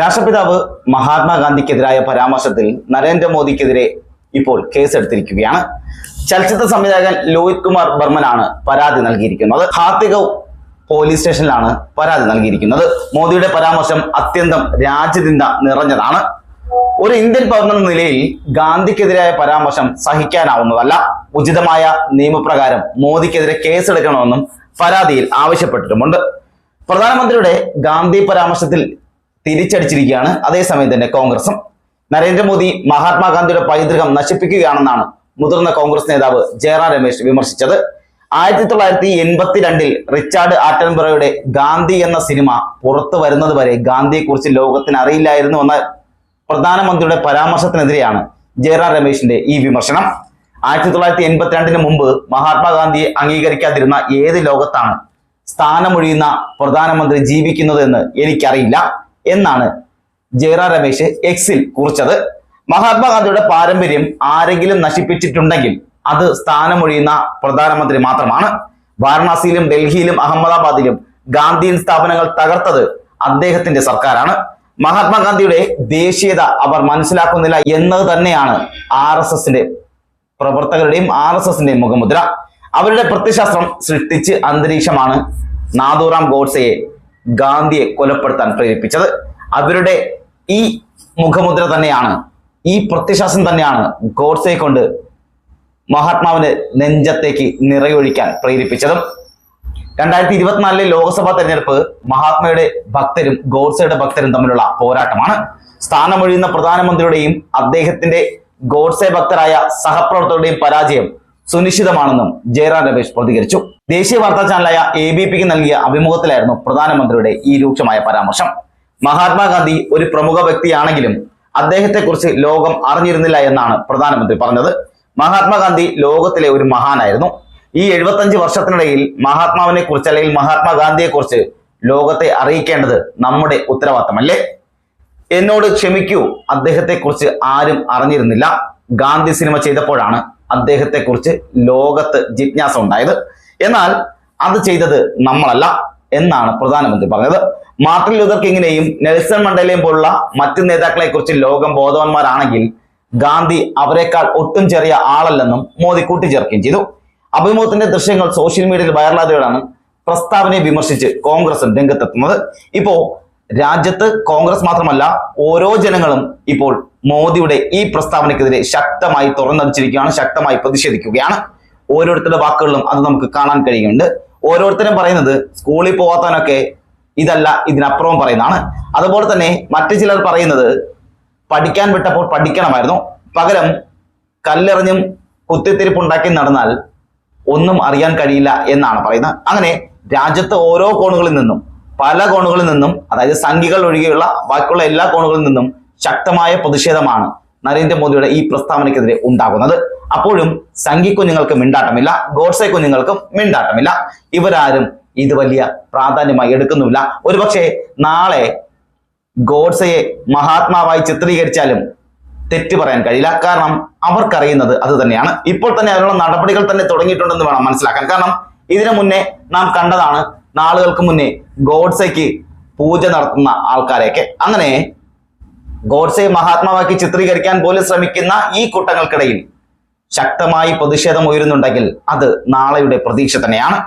രാഷ്ട്രപിതാവ് മഹാത്മാഗാന്ധിക്കെതിരായ പരാമർശത്തിൽ നരേന്ദ്രമോദിക്കെതിരെ ഇപ്പോൾ കേസെടുത്തിരിക്കുകയാണ്. ചലച്ചിത്ര സംവിധായകൻ ലോഹിത് കുമാർ ബർമനാണ് പരാതി നൽകിയിരിക്കുന്നത്. ഹാത്തിഗവ് പോലീസ് സ്റ്റേഷനിലാണ് പരാതി നൽകിയിരിക്കുന്നത്. മോദിയുടെ പരാമർശം അത്യന്തം രാജ്യനിന്ദ നിറഞ്ഞതാണ്. ഒരു ഇന്ത്യൻ പൗരൻ എന്ന നിലയിൽ ഗാന്ധിക്കെതിരായ പരാമർശം സഹിക്കാനാവുന്നതല്ല. ഉചിതമായ നിയമപ്രകാരം മോദിക്കെതിരെ കേസെടുക്കണമെന്നും പരാതിയിൽ ആവശ്യപ്പെട്ടിട്ടുമുണ്ട്. പ്രധാനമന്ത്രിയുടെ ഗാന്ധി പരാമർശത്തിൽ തിരിച്ചടിച്ചിരിക്കുകയാണ്. അതേസമയം തന്നെ കോൺഗ്രസും. നരേന്ദ്രമോദി മഹാത്മാഗാന്ധിയുടെ പൈതൃകം നശിപ്പിക്കുകയാണെന്നാണ് മുതിർന്ന കോൺഗ്രസ് നേതാവ് ജയറാം രമേശ് വിമർശിച്ചത്. ആയിരത്തി തൊള്ളായിരത്തി എൺപത്തിരണ്ടിൽ റിച്ചാർഡ് ആറ്റൻബറയുടെ ഗാന്ധി എന്ന സിനിമ പുറത്തു വരുന്നത് വരെ ഗാന്ധിയെക്കുറിച്ച് ലോകത്തിന് അറിയില്ലായിരുന്നു എന്ന പ്രധാനമന്ത്രിയുടെ പരാമർശത്തിനെതിരെയാണ് ജയറാം രമേശിന്റെ ഈ വിമർശനം. ആയിരത്തി തൊള്ളായിരത്തി എൺപത്തിരണ്ടിന് മുമ്പ് മഹാത്മാഗാന്ധിയെ അംഗീകരിക്കാതിരുന്ന ഏത് ലോകത്താണ് സ്ഥാനമൊഴിയുന്ന പ്രധാനമന്ത്രി ജീവിക്കുന്നത് എന്ന് എനിക്കറിയില്ല. എന്നാണ് ജയറാം രമേശ് എക്സിൽ കുറിച്ചത്. മഹാത്മാഗാന്ധിയുടെ പാരമ്പര്യം ആരെങ്കിലും നശിപ്പിച്ചിട്ടുണ്ടെങ്കിൽ അത് സ്ഥാനമൊഴിയുന്ന പ്രധാനമന്ത്രി മാത്രമാണ്. വാരണാസിയിലും ഡൽഹിയിലും അഹമ്മദാബാദിലും ഗാന്ധിയൻ സ്ഥാപനങ്ങൾ തകർത്തത് അദ്ദേഹത്തിന്റെ സർക്കാരാണ്. മഹാത്മാഗാന്ധിയുടെ ദേശീയത അവർ മനസ്സിലാക്കുന്നില്ല എന്നത് തന്നെയാണ് ആർ എസ് എസിന്റെ പ്രവർത്തകരുടെയും ആർ എസ് എസിന്റെയും മുഖമുദ്ര. അവരുടെ പ്രത്യശാസ്ത്രം സൃഷ്ടിച്ച് അന്തരീക്ഷമാണ് നാദൂറാം ഗോഡ്സെയെ ഗാന്ധിയെ കൊലപ്പെടുത്താൻ പ്രേരിപ്പിച്ചത്. അവരുടെ ഈ മുഖമുദ്ര തന്നെയാണ് ഈ പ്രത്യശാസം തന്നെയാണ് ഗോഡ്സെ കൊണ്ട് മഹാത്മാവിന് നെഞ്ചത്തേക്ക് നിറയൊഴിക്കാൻ പ്രേരിപ്പിച്ചതും. രണ്ടായിരത്തി ഇരുപത്തിനാലിലെ ലോക്സഭാ തെരഞ്ഞെടുപ്പ് മഹാത്മയുടെ ഭക്തരും ഗോഡ്സെയുടെ ഭക്തരും തമ്മിലുള്ള പോരാട്ടമാണ്. സ്ഥാനമൊഴിയുന്ന പ്രധാനമന്ത്രിയുടെയും അദ്ദേഹത്തിന്റെ ഗോഡ്സെ ഭക്തരായ സഹപ്രവർത്തകരുടെയും പരാജയം സുനിശ്ചിതമാണെന്നും ജയറാം രമേശ് പ്രതികരിച്ചു. ദേശീയ വാർത്താ ചാനലായ എ ബി പിക്ക് നൽകിയ അഭിമുഖത്തിലായിരുന്നു പ്രധാനമന്ത്രിയുടെ ഈ രൂക്ഷമായ പരാമർശം. മഹാത്മാഗാന്ധി ഒരു പ്രമുഖ വ്യക്തിയാണെങ്കിലും അദ്ദേഹത്തെക്കുറിച്ച് ലോകം അറിഞ്ഞിരുന്നില്ല എന്നാണ് പ്രധാനമന്ത്രി പറഞ്ഞത്. മഹാത്മാഗാന്ധി ലോകത്തിലെ ഒരു മഹാനായിരുന്നു. ഈ എഴുപത്തഞ്ച് വർഷത്തിനിടയിൽ മഹാത്മാവിനെ കുറിച്ച് അല്ലെങ്കിൽ മഹാത്മാഗാന്ധിയെ കുറിച്ച് ലോകത്തെ അറിയിക്കേണ്ടത് നമ്മുടെ ഉത്തരവാദിത്തമല്ലേ? എന്നോട് ക്ഷമിക്കൂ അദ്ദേഹത്തെക്കുറിച്ച് ആരും അറിഞ്ഞിരുന്നില്ല. ഗാന്ധി സിനിമ ചെയ്തപ്പോഴാണ് അദ്ദേഹത്തെക്കുറിച്ച് ലോകത്ത് ജിജ്ഞാസ ഉണ്ടായത്. എന്നാൽ അത് ചെയ്തത് നമ്മളല്ല എന്നാണ് പ്രധാനമന്ത്രി പറഞ്ഞത്. മാർട്ടിൻ ലൂതർ കിങ്ങിനെയും നെൽസൺ മണ്ടേലയും പോലുള്ള മറ്റ് നേതാക്കളെ കുറിച്ച് ലോകം ബോധവാന്മാരാണെങ്കിൽ ഗാന്ധി അവരെക്കാൾ ഒട്ടും ചെറിയ ആളല്ലെന്നും മോദി കൂട്ടിച്ചേർക്കുകയും ചെയ്തു. അഭിമുഖത്തിന്റെ ദൃശ്യങ്ങൾ സോഷ്യൽ മീഡിയയിൽ വൈറലായതോടെയാണ് പ്രസ്താവനയെ വിമർശിച്ച് കോൺഗ്രസ് രംഗത്തെത്തുന്നത്. ഇപ്പോ രാജ്യത്ത് കോൺഗ്രസ് മാത്രമല്ല ഓരോ ജനങ്ങളും ഇപ്പോൾ മോദിയുടെ ഈ പ്രസ്താവനയ്ക്കെതിരെ ശക്തമായി തുറന്നടിച്ചിരിക്കുകയാണ് ശക്തമായി പ്രതിഷേധിക്കുകയാണ്. ഓരോരുത്തരുടെ വാക്കുകളിലും അത് നമുക്ക് കാണാൻ കഴിയുന്നുണ്ട്. ഓരോരുത്തരും പറയുന്നത് സ്കൂളിൽ പോകാത്തവനൊക്കെ ഇതല്ല ഇതിനപ്പുറവും പറയുന്നതാണ്. അതുപോലെ തന്നെ മറ്റു ചിലർ പറയുന്നത് പഠിക്കാൻ വിട്ടപ്പോൾ പഠിക്കണമായിരുന്നു. പകരം കല്ലെറിഞ്ഞും കുത്തിത്തിരിപ്പുണ്ടാക്കി നടന്നാൽ ഒന്നും അറിയാൻ കഴിയില്ല എന്നാണ് പറയുന്നത്. അങ്ങനെ രാജ്യത്തെ ഓരോ കോണുകളിൽ നിന്നും പല കോണുകളിൽ നിന്നും അതായത് സംഘികൾ ഒഴികെയുള്ള ബാക്കിയുള്ള എല്ലാ കോണുകളിൽ നിന്നും ശക്തമായ പ്രതിഷേധമാണ് നരേന്ദ്രമോദിയുടെ ഈ പ്രസ്താവനയ്ക്കെതിരെ ഉണ്ടാകുന്നത്. അപ്പോഴും സംഘി കുഞ്ഞുങ്ങൾക്ക് മിണ്ടാട്ടമില്ല ഗോഡ്സെ കുഞ്ഞുങ്ങൾക്കും മിണ്ടാട്ടമില്ല. ഇവരാരും ഇത് വലിയ പ്രാധാന്യമായി എടുക്കുന്നുമില്ല. ഒരുപക്ഷെ നാളെ ഗോഡ്സയെ മഹാത്മാവായി ചിത്രീകരിച്ചാലും തെറ്റ് പറയാൻ കഴിയില്ല. കാരണം അവർക്കറിയുന്നത് അത് തന്നെയാണ്. ഇപ്പോൾ തന്നെ അതിനുള്ള നടപടികൾ തന്നെ തുടങ്ങിയിട്ടുണ്ടെന്ന് വേണം മനസ്സിലാക്കാൻ. കാരണം ഇതിനു മുന്നേ നാം കണ്ടതാണ് നാളുകൾക്ക് മുന്നേ ഗോഡ്സയ്ക്ക് പൂജ നടത്തുന്ന ആൾക്കാരെയൊക്കെ. അങ്ങനെ ഗോഡ്സയെ മഹാത്മാവാക്കി ചിത്രീകരിക്കാൻ പോലും ശ്രമിക്കുന്ന ഈ കൂട്ടങ്ങൾക്കിടയിൽ ശക്തമായി പ്രതിഷേധം ഉയരുന്നുണ്ടെങ്കിൽ അത് നാളെയുടെ പ്രതീക്ഷ തന്നെയാണ്.